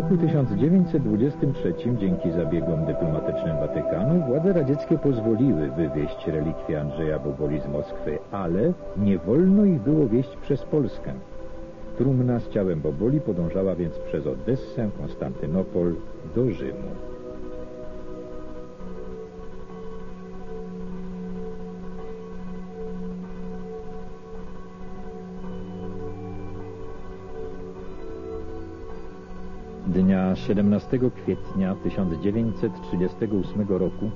roku 1923 dzięki zabiegom dyplomatycznym Watykanu władze radzieckie pozwoliły wywieźć relikwie Andrzeja Boboli z Moskwy, ale nie wolno ich było wieść przez Polskę. Trumna z ciałem Boboli podążała więc przez Odessę, Konstantynopol do Rzymu. Dnia 17 kwietnia 1938 roku,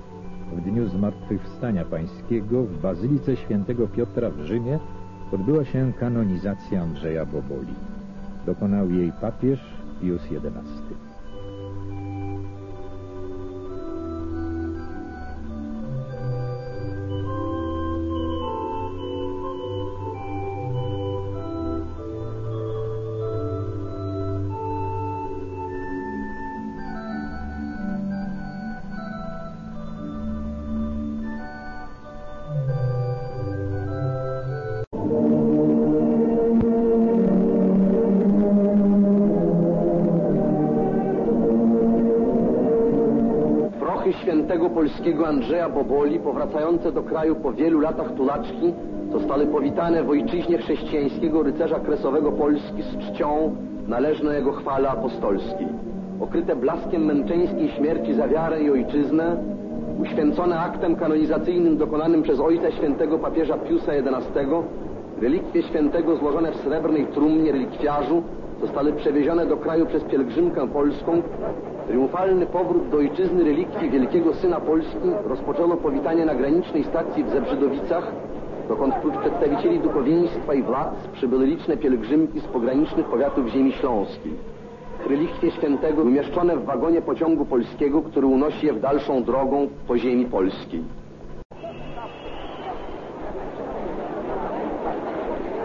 w dniu Zmartwychwstania Pańskiego w Bazylice Świętego Piotra w Rzymie odbyła się kanonizacja Andrzeja Boboli. Dokonał jej papież Pius XI. Świętego polskiego Andrzeja Boboli, powracające do kraju po wielu latach tulaczki, zostały powitane w ojczyźnie chrześcijańskiego rycerza kresowego Polski z czcią należną jego chwale apostolskiej. Okryte blaskiem męczeńskiej śmierci za wiarę i ojczyznę, uświęcone aktem kanonizacyjnym dokonanym przez ojca świętego papieża Piusa XI, relikwie świętego złożone w srebrnej trumnie relikwiarzu zostały przewiezione do kraju przez pielgrzymkę polską, Triumfalny powrót do ojczyzny relikwii wielkiego syna Polski rozpoczęło powitanie na granicznej stacji w Zebrzydowicach, dokąd wśród przedstawicieli duchowieństwa i władz przybyły liczne pielgrzymki z pogranicznych powiatów ziemi śląskiej. Relikwie świętego umieszczone w wagonie pociągu polskiego, który unosi je w dalszą drogą po ziemi polskiej.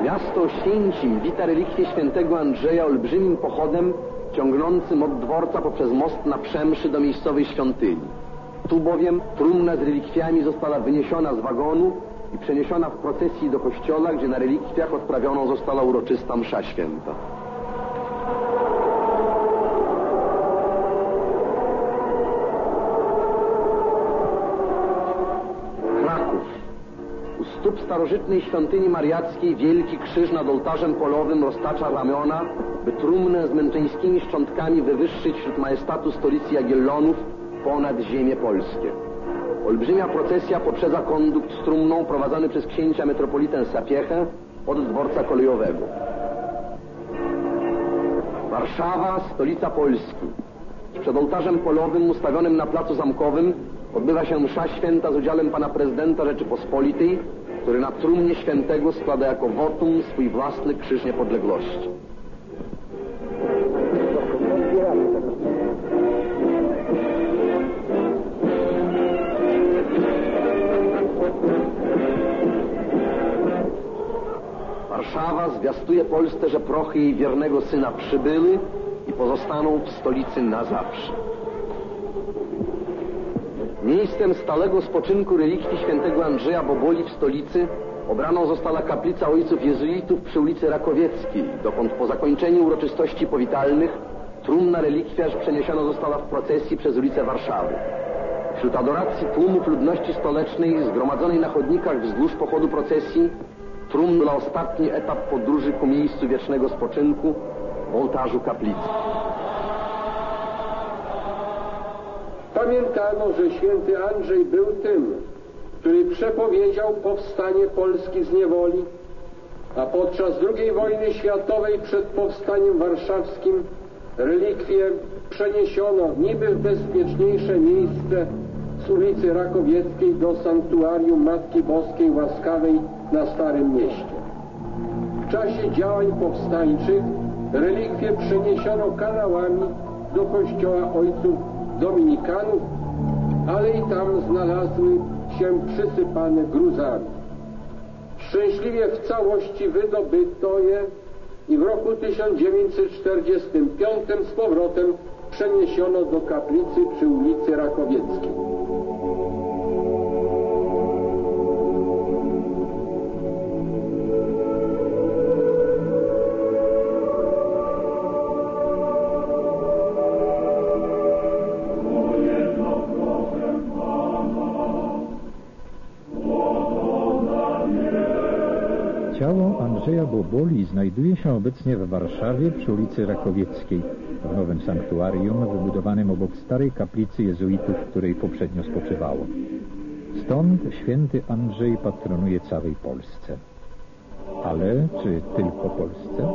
Miasto Oświęcim wita relikwie świętego Andrzeja olbrzymim pochodem ciągnącym od dworca poprzez most na Przemszy do miejscowej świątyni. Tu bowiem trumna z relikwiami została wyniesiona z wagonu i przeniesiona w procesji do kościoła, gdzie na relikwiach odprawioną została uroczysta msza święta. Starożytnej świątyni mariackiej wielki krzyż nad ołtarzem polowym roztacza ramiona, by trumnę z męczeńskimi szczątkami wywyższyć wśród majestatu stolicy Jagiellonów ponad ziemię polskie. Olbrzymia procesja poprzedza kondukt z trumną prowadzony przez księcia metropolitę Sapiechę od dworca kolejowego. Warszawa, stolica Polski. Przed ołtarzem polowym ustawionym na placu zamkowym odbywa się msza święta z udziałem pana prezydenta Rzeczypospolitej, który na trumnie świętego składa jako wotum swój własny krzyż niepodległości. Warszawa zwiastuje Polsce, że prochy jej wiernego syna przybyły i pozostaną w stolicy na zawsze. Miejscem stałego spoczynku relikwii świętego Andrzeja Boboli w stolicy obraną została kaplica ojców jezuitów przy ulicy Rakowieckiej, dokąd po zakończeniu uroczystości powitalnych trumna relikwiarz przeniesiona została w procesji przez ulicę Warszawy. Wśród adoracji tłumów ludności stolecznej zgromadzonej na chodnikach wzdłuż pochodu procesji trumna ostatni etap podróży ku miejscu wiecznego spoczynku w ołtarzu kaplicy. Pamiętano, że święty Andrzej był tym, który przepowiedział powstanie Polski z niewoli, a podczas II wojny światowej przed powstaniem warszawskim relikwie przeniesiono niby w bezpieczniejsze miejsce z ulicy Rakowieckiej do sanktuarium Matki Boskiej Łaskawej na Starym Mieście. W czasie działań powstańczych relikwie przeniesiono kanałami do kościoła ojców dominikanów, ale i tam znalazły się przysypane gruzami. Szczęśliwie w całości wydobyto je i w roku 1945 z powrotem przeniesiono do kaplicy przy ulicy Rakowieckiej. Ciało Andrzeja Boboli znajduje się obecnie w Warszawie przy ulicy Rakowieckiej, w nowym sanktuarium wybudowanym obok starej kaplicy jezuitów, w której poprzednio spoczywało. Stąd święty Andrzej patronuje całej Polsce. Ale czy tylko Polsce?